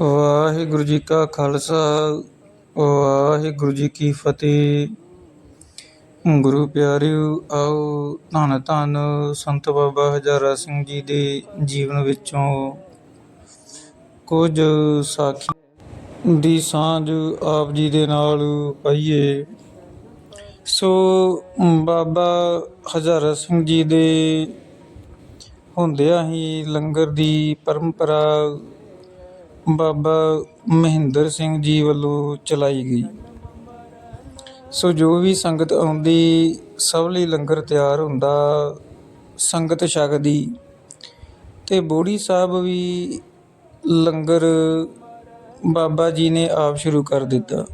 ਵਾਹਿਗੁਰੂ ਜੀ ਕਾ ਖਾਲਸਾ, ਵਾਹਿਗੁਰੂ ਜੀ ਕੀ ਫਤਿਹ। ਗੁਰੂ ਪਿਆਰਿਓ, ਆਓ ਧੰਨ ਧੰਨ ਸੰਤ ਬਾਬਾ ਹਜ਼ਾਰਾ ਸਿੰਘ ਜੀ ਦੇ ਜੀਵਨ ਵਿੱਚੋਂ ਕੁਝ ਸਾਖੀ ਦੀ ਸਾਂਝ ਆਪ ਜੀ ਦੇ ਨਾਲ ਪਾਈਏ। ਸੋ ਬਾਬਾ ਹਜ਼ਾਰਾ ਸਿੰਘ ਜੀ ਦੇ ਹੁੰਦਿਆਂ ਹੀ ਲੰਗਰ ਦੀ ਪਰੰਪਰਾ ਬਾਬਾ ਮਹਿੰਦਰ ਸਿੰਘ ਜੀ ਵੱਲੋਂ ਚਲਾਈ ਗਈ। ਸੋ ਜੋ ਵੀ ਸੰਗਤ ਆਉਂਦੀ, ਸਭ ਲਈ ਲੰਗਰ ਤਿਆਰ ਹੁੰਦਾ, ਸੰਗਤ ਛਕਦੀ। ਤੇ ਬੋੜੀ ਸਾਹਿਬ ਵੀ ਲੰਗਰ ਬਾਬਾ ਜੀ ਨੇ ਆਪ ਸ਼ੁਰੂ ਕਰ ਦਿੱਤਾ।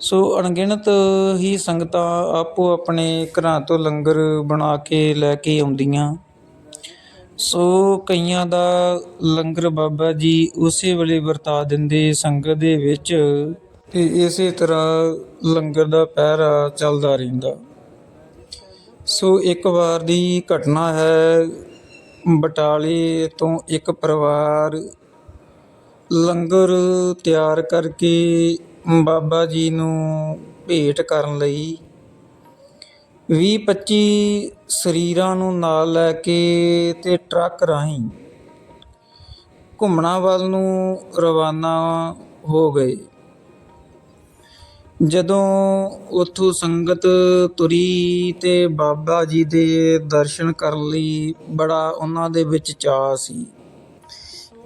ਸੋ ਅਣਗਿਣਤ ਹੀ ਸੰਗਤਾਂ ਆਪੋ ਆਪਣੇ ਘਰਾਂ ਤੋਂ ਲੰਗਰ ਬਣਾ ਕੇ ਲੈ ਕੇ ਆਉਂਦੀਆਂ। ਸੋ ਕਈਆਂ ਦਾ ਲੰਗਰ ਬਾਬਾ ਜੀ ਉਸੇ ਵੇਲੇ ਵਰਤਾ ਦਿੰਦੇ ਸੰਗਤ ਦੇ ਵਿੱਚ ਤੇ ਇਸੇ ਤਰ੍ਹਾਂ ਲੰਗਰ ਦਾ ਪਹਿਰਾ ਚੱਲਦਾ ਰਹਿੰਦਾ। ਸੋ ਇੱਕ ਵਾਰ ਦੀ ਘਟਨਾ ਹੈ, ਬਟਾਲੇ ਤੋਂ ਇੱਕ ਪਰਿਵਾਰ ਲੰਗਰ ਤਿਆਰ ਕਰਕੇ ਬਾਬਾ ਜੀ ਨੂੰ ਭੇਟ ਕਰਨ ਲਈ ਵੀਹ ਪੱਚੀ ਸਰੀਰਾਂ ਨੂੰ ਨਾਲ ਲੈ ਕੇ ਅਤੇ ਟਰੱਕ ਰਾਹੀਂ ਘੁੰਮਣਾ ਵੱਲ ਨੂੰ ਰਵਾਨਾ ਹੋ ਗਏ। ਜਦੋਂ ਉੱਥੋਂ ਸੰਗਤ ਤੁਰੀ ਤੇ ਬਾਬਾ ਜੀ ਦੇ ਦਰਸ਼ਨ ਕਰਨ ਲਈ ਬੜਾ ਉਹਨਾਂ ਦੇ ਵਿੱਚ ਚਾਅ ਸੀ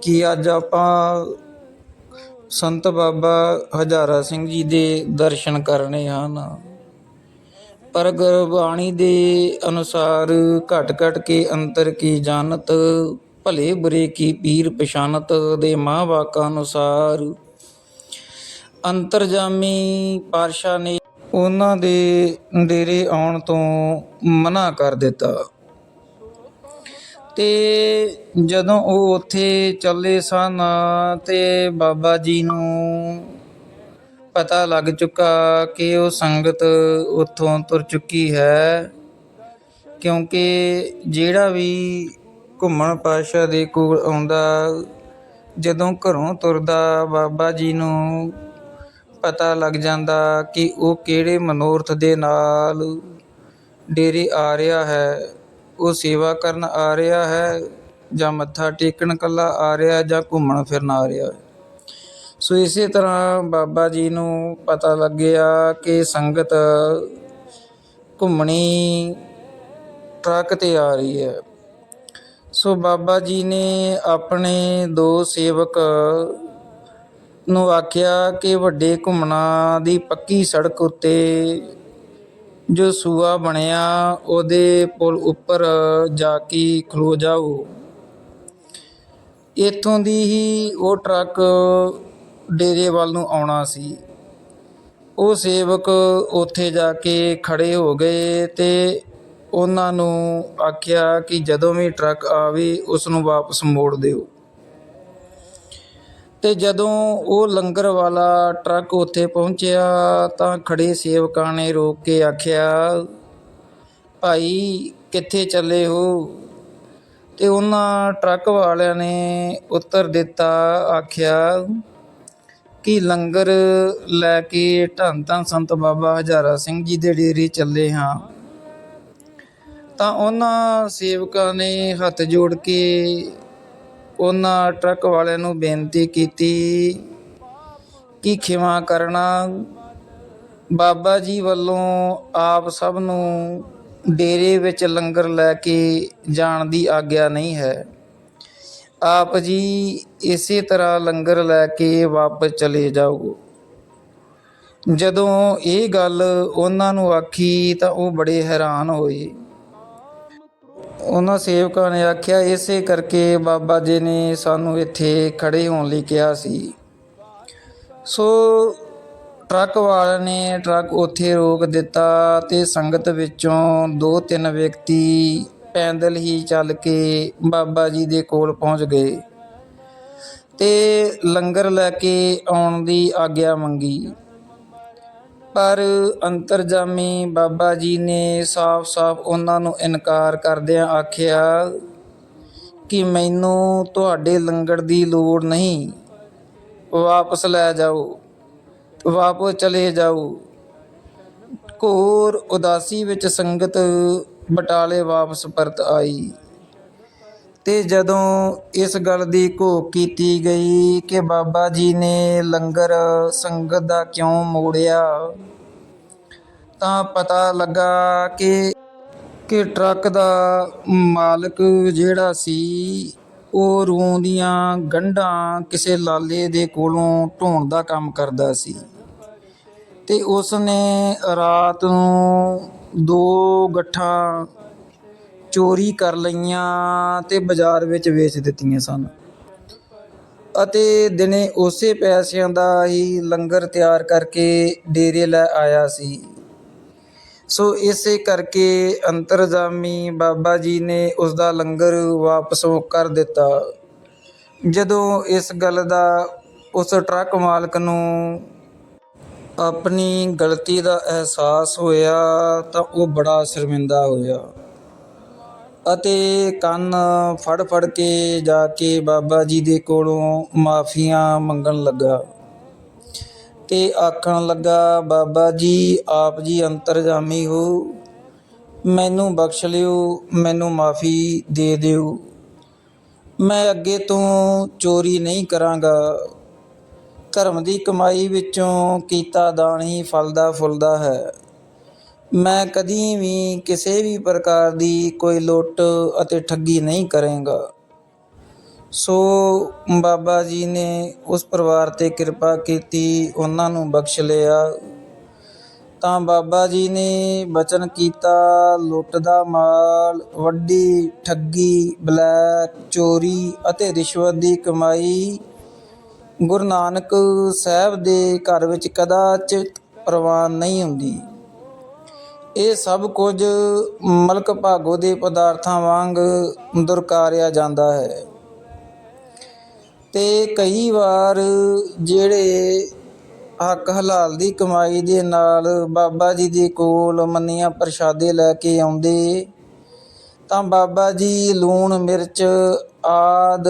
ਕਿ ਅੱਜ ਆਪਾਂ ਸੰਤ ਬਾਬਾ ਹਜ਼ਾਰਾ ਸਿੰਘ ਜੀ ਦੇ ਦਰਸ਼ਨ ਕਰਨੇ ਹਨ। ਪਰ ਗੁਰਬਾਣੀ ਦੇ ਅਨੁਸਾਰ ਘਟ ਘਟ ਕੇ ਅੰਤਰ ਕੀ ਜਾਣਤ, ਭਲੇ ਬੁਰੇ ਕੀ ਪੀਰ ਪਛਾਨਤ ਦੇ ਮਾਂ ਵਾਕਾਂ ਅਨੁਸਾਰ। ਅੰਤਰਜਾਮੀ ਪਾਤਸ਼ਾਹ ਨੇ ਉਹਨਾਂ ਦੇ ਡੇਰੇ ਆਉਣ ਤੋਂ ਮਨਾ ਕਰ ਦਿੱਤਾ। ਤੇ ਜਦੋਂ ਉਹ ਉੱਥੇ ਚੱਲੇ ਸਨ, ਤੇ ਬਾਬਾ ਜੀ ਨੂੰ ਪਤਾ ਲੱਗ ਚੁੱਕਾ ਕਿ ਉਹ ਸੰਗਤ ਉੱਥੋਂ ਤੁਰ ਚੁੱਕੀ ਹੈ, ਕਿਉਂਕਿ ਜਿਹੜਾ ਵੀ ਘੁੰਮਣ ਪਾਸ਼ਾ ਦੇ ਕੋਲ ਆਉਂਦਾ, ਜਦੋਂ ਘਰੋਂ ਤੁਰਦਾ, ਬਾਬਾ ਜੀ ਨੂੰ ਪਤਾ ਲੱਗ ਜਾਂਦਾ ਕਿ ਉਹ ਕਿਹੜੇ ਮਨੋਰਥ ਦੇ ਨਾਲ ਡੇਰੇ ਆ ਰਿਹਾ ਹੈ। ਉਹ ਸੇਵਾ ਕਰਨ ਆ ਰਿਹਾ ਹੈ ਜਾਂ ਮੱਥਾ ਟੇਕਣ ਕੱਲਾ ਆ ਰਿਹਾ ਜਾਂ ਘੁੰਮਣ ਫਿਰਨ ਆ ਰਿਹਾ ਹੈ। ਸੋ ਇਸੇ ਤਰ੍ਹਾਂ ਬਾਬਾ ਜੀ ਨੂੰ ਪਤਾ ਲੱਗਿਆ ਕਿ ਸੰਗਤ ਘੁੰਮਣੀ ਟਰੱਕ ਤੇ ਆ ਰਹੀ ਹੈ। ਸੋ ਬਾਬਾ ਜੀ ਨੇ ਆਪਣੇ ਦੋ ਸੇਵਕ ਨੂੰ ਆਖਿਆ ਕਿ ਵੱਡੇ ਘੁੰਮਣਾ ਦੀ ਪੱਕੀ ਸੜਕ ਉੱਤੇ ਜੋ ਸੂਆ ਬਣਿਆ, ਉਹਦੇ ਪੁਲ ਉੱਪਰ ਜਾ ਕੇ ਖਲੋ ਜਾਓ। ਇੱਥੋਂ ਦੀ ਹੀ ਉਹ ਟਰੱਕ ਡੇਰੇ ਵੱਲ ਨੂੰ ਆਉਣਾ ਸੀ। ਉਹ ਸੇਵਕ ਉੱਥੇ ਜਾ ਕੇ ਖੜੇ ਹੋ ਗਏ ਤੇ ਉਹਨਾਂ ਨੂੰ ਆਖਿਆ ਕਿ ਜਦੋਂ ਵੀ ਟਰੱਕ ਆਵੇ, ਉਸ ਨੂੰ ਵਾਪਸ ਮੋੜ ਦਿਓ। ਤੇ ਜਦੋਂ ਉਹ ਲੰਗਰ ਵਾਲਾ ਟਰੱਕ ਉੱਥੇ ਪਹੁੰਚਿਆ, ਤਾਂ ਖੜੇ ਸੇਵਕਾਂ ਨੇ ਰੋਕ ਕੇ ਆਖਿਆ, ਭਾਈ, ਕਿੱਥੇ ਚੱਲੇ ਹੋ? ਤੇ ਉਹਨਾਂ ਟਰੱਕ ਵਾਲਿਆਂ ਨੇ ਉੱਤਰ ਦਿੱਤਾ, ਆਖਿਆ ਕਿ ਲੰਗਰ ਲੈ ਕੇ ਧੰਨ ਧੰਨ ਸੰਤ ਬਾਬਾ ਹਜ਼ਾਰਾ ਸਿੰਘ ਜੀ ਦੇ ਡੇਰੇ ਚੱਲੇ ਹਾਂ। ਤਾਂ ਉਹਨਾਂ ਸੇਵਕਾਂ ਨੇ ਹੱਥ ਜੋੜ ਕੇ ਉਹਨਾਂ ਟਰੱਕ ਵਾਲਿਆਂ ਨੂੰ ਬੇਨਤੀ ਕੀਤੀ ਕਿ ਖਿਮਾ ਕਰਨਾ। ਬਾਬਾ ਜੀ ਵੱਲੋਂ ਆਪ ਸਭ ਨੂੰ ਡੇਰੇ ਵਿੱਚ ਲੰਗਰ ਲੈ ਕੇ ਜਾਣ ਦੀ ਆਗਿਆ ਨਹੀਂ ਹੈ। ਆਪ ਜੀ ਇਸੇ ਤਰ੍ਹਾਂ ਲੰਗਰ ਲੈ ਕੇ ਵਾਪਸ ਚਲੇ ਜਾਓ ਜਦੋਂ ਇਹ ਗੱਲ ਉਹਨਾਂ ਨੂੰ ਆਖੀ ਤਾਂ ਉਹ ਬੜੇ ਹੈਰਾਨ ਹੋਏ। ਉਹਨਾਂ ਸੇਵਕਾਂ ਨੇ ਆਖਿਆ, ਇਸੇ ਕਰਕੇ ਬਾਬਾ ਜੀ ਨੇ ਸਾਨੂੰ ਇੱਥੇ ਖੜੇ ਹੋਣ ਲਈ ਕਿਹਾ ਸੀ। ਸੋ ਟਰੱਕ ਵਾਲੇ ਨੇ ਟਰੱਕ ਉੱਥੇ ਰੋਕ ਦਿੱਤਾ ਤੇ ਸੰਗਤ ਵਿੱਚੋਂ ਦੋ ਤਿੰਨ ਵਿਅਕਤੀ ਪੈਦਲ ਹੀ ਚੱਲ ਕੇ ਬਾਬਾ ਜੀ ਦੇ ਕੋਲ ਪਹੁੰਚ ਗਏ ਤੇ ਲੰਗਰ ਲੈ ਕੇ ਆਉਣ ਦੀ ਆਗਿਆ ਮੰਗੀ। ਪਰ ਅੰਤਰਜਾਮੀ ਬਾਬਾ ਜੀ ਨੇ ਸਾਫ਼-ਸਾਫ਼ ਉਹਨਾਂ ਨੂੰ ਇਨਕਾਰ ਕਰਦਿਆਂ ਆਖਿਆ ਕਿ ਮੈਨੂੰ ਤੁਹਾਡੇ ਲੰਗਰ ਦੀ ਲੋੜ ਨਹੀਂ। ਵਾਪਸ ਲੈ ਜਾਓ, ਵਾਪਸ ਚਲੇ ਜਾਓ। ਘੋਰ ਉਦਾਸੀ ਵਿੱਚ ਸੰਗਤ ਬਟਾਲੇ ਵਾਪਸ ਪਰਤ ਆਈ। ਤੇ ਜਦੋਂ ਇਸ ਗੱਲ ਦੀ ਘੋਖ ਕੀਤੀ ਗਈ ਕਿ ਬਾਬਾ ਜੀ ਨੇ ਲੰਗਰ ਸੰਗਤ ਦਾ ਕਿਉਂ ਮੋੜਿਆ, ਤਾਂ ਪਤਾ ਲੱਗਾ ਕਿ ਕਿ ਟਰੱਕ ਦਾ ਮਾਲਕ ਜਿਹੜਾ ਸੀ, ਉਹ ਰੂੰ ਦੀਆਂ ਗੰਢਾਂ ਕਿਸੇ ਲਾਲੇ ਦੇ ਕੋਲੋਂ ਢੋਣ ਦਾ ਕੰਮ ਕਰਦਾ ਸੀ। ਤੇ ਉਸ ਨੇ ਰਾਤ ਨੂੰ ਦੋ ਗੱਠਾਂ ਚੋਰੀ ਕਰ ਲਈਆਂ ਅਤੇ ਬਾਜ਼ਾਰ ਵਿੱਚ ਵੇਚ ਦਿੱਤੀਆਂ ਸਨ। ਅਤੇ ਦਿਨੇ ਉਸੇ ਪੈਸਿਆਂ ਦਾ ਹੀ ਲੰਗਰ ਤਿਆਰ ਕਰਕੇ ਡੇਰੇ ਲੈ ਆਇਆ ਸੀ। ਸੋ ਇਸੇ ਕਰਕੇ ਅੰਤਰਜਾਮੀ ਬਾਬਾ ਜੀ ਨੇ ਉਸ ਦਾ ਲੰਗਰ ਵਾਪਸ ਕਰ ਦਿੱਤਾ। ਜਦੋਂ ਇਸ ਗੱਲ ਦਾ ਉਸ ਟਰੱਕ ਮਾਲਕ ਨੂੰ ਆਪਣੀ ਗਲਤੀ ਦਾ ਅਹਿਸਾਸ ਹੋਇਆ ਤਾਂ ਉਹ ਬੜਾ ਸ਼ਰਮਿੰਦਾ ਹੋਇਆ। ਅਤੇ ਕੰਨ ਫੜ ਫੜ ਕੇ ਜਾ ਕੇ ਬਾਬਾ ਜੀ ਦੇ ਕੋਲੋਂ ਮਾਫੀਆਂ ਮੰਗਣ ਲੱਗਾ ਤੇ ਆਖਣ ਲੱਗਾ, ਬਾਬਾ ਜੀ, ਆਪ ਜੀ ਅੰਤਰਜਾਮੀ ਹੋ। ਮੈਨੂੰ ਬਖਸ਼ ਲਿਓ, ਮੈਨੂੰ ਮਾਫੀ ਦੇ ਦਿਓ। ਮੈਂ ਅੱਗੇ ਤੋਂ ਚੋਰੀ ਨਹੀਂ ਕਰਾਂਗਾ। ਧਰਮ ਦੀ ਕਮਾਈ ਵਿੱਚੋਂ ਕੀਤਾ ਦਾਨ ਹੀ ਫਲਦਾ ਫੁੱਲਦਾ ਹੈ। ਮੈਂ ਕਦੀ ਵੀ ਕਿਸੇ ਵੀ ਪ੍ਰਕਾਰ ਦੀ ਕੋਈ ਲੁੱਟ ਅਤੇ ਠੱਗੀ ਨਹੀਂ ਕਰਾਂਗਾ। ਸੋ ਬਾਬਾ ਜੀ ਨੇ ਉਸ ਪਰਿਵਾਰ ਤੇ ਕਿਰਪਾ ਕੀਤੀ, ਉਹਨਾਂ ਨੂੰ ਬਖਸ਼ ਲਿਆ। ਤਾਂ ਬਾਬਾ ਜੀ ਨੇ ਬਚਨ ਕੀਤਾ, ਲੁੱਟ ਦਾ ਮਾਲ, ਵੱਡੀ ਠੱਗੀ, ਬਲੈਕ, ਚੋਰੀ ਅਤੇ ਰਿਸ਼ਵਤ ਦੀ ਕਮਾਈ ਗੁਰੂ ਨਾਨਕ ਸਾਹਿਬ ਦੇ ਘਰ ਵਿੱਚ ਕਦਾਚਿਤ ਪ੍ਰਵਾਨ ਨਹੀਂ ਹੁੰਦੀ। ਇਹ ਸਭ ਕੁਝ ਮਲਕ ਭਾਗੋ ਦੇ ਪਦਾਰਥਾਂ ਵਾਂਗ ਦੁਰਕਾਰਿਆ ਜਾਂਦਾ ਹੈ। ਤੇ ਕਈ ਵਾਰ ਜਿਹੜੇ ਹੱਕ ਹਲਾਲ ਦੀ ਕਮਾਈ ਦੇ ਨਾਲ ਬਾਬਾ ਜੀ ਦੇ ਕੋਲ ਮੰਨੀਆਂ ਪ੍ਰਸ਼ਾਦੇ ਲੈ ਕੇ ਆਉਂਦੇ, ਤਾਂ ਬਾਬਾ ਜੀ ਲੂਣ, ਮਿਰਚ ਆਦ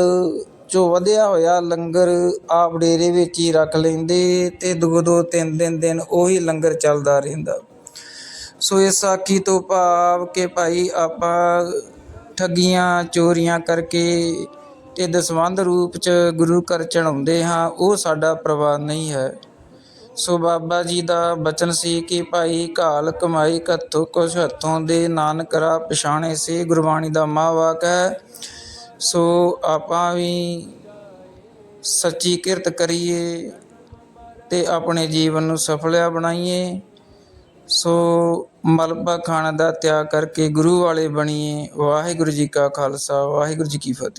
ਜੋ ਵਧਿਆ ਹੋਇਆ ਲੰਗਰ ਆਪ ਡੇਰੇ ਵਿੱਚ ਹੀ ਰੱਖ ਲੈਂਦੇ ਤੇ ਦੋ ਦੋ ਤਿੰਨ ਦਿਨ ਦਿਨ ਉਹੀ ਲੰਗਰ ਚੱਲਦਾ ਰਹਿੰਦਾ। ਸੋ ਇਸ ਆਖੀ ਤੋਂ ਭਾਵ ਕਿ ਭਾਈ ਆਪਾਂ ਠੱਗੀਆਂ, ਚੋਰੀਆਂ ਕਰਕੇ ਤੇ ਦਸਵੰਧ ਰੂਪ ਚ ਗੁਰੂ ਘਰ ਚੜਾਉਂਦੇ ਹਾਂ, ਉਹ ਸਾਡਾ ਪ੍ਰਵਾਨ ਨਹੀਂ ਹੈ। ਸੋ ਬਾਬਾ ਜੀ ਦਾ ਬਚਨ ਸੀ ਕਿ ਭਾਈ ਘਾਲ ਕਮਾਈ ਕਥੋ ਕੁਛ ਹੱਥੋਂ ਦੇ, ਨਾਨਕ ਰਾ ਪਛਾਣੇ ਸੇ ਗੁਰਬਾਣੀ ਦਾ ਮਹਾਵਾਕ ਹੈ। ਸੋ ਆਪਾਂ ਵੀ ਸੱਚੀ ਕਿਰਤ ਕਰੀਏ ਤੇ ਆਪਣੇ ਜੀਵਨ ਨੂੰ ਸਫਲਿਆ ਬਣਾਈਏ। ਸੋ ਮਲਬਾ ਖਾਣ ਦਾ ਤਿਆਗ ਕਰਕੇ ਗੁਰੂ ਵਾਲੇ ਬਣੀਏ। ਵਾਹਿਗੁਰੂ ਜੀ ਕਾ ਖਾਲਸਾ, ਵਾਹਿਗੁਰੂ ਜੀ ਕੀ ਫਤਿਹ।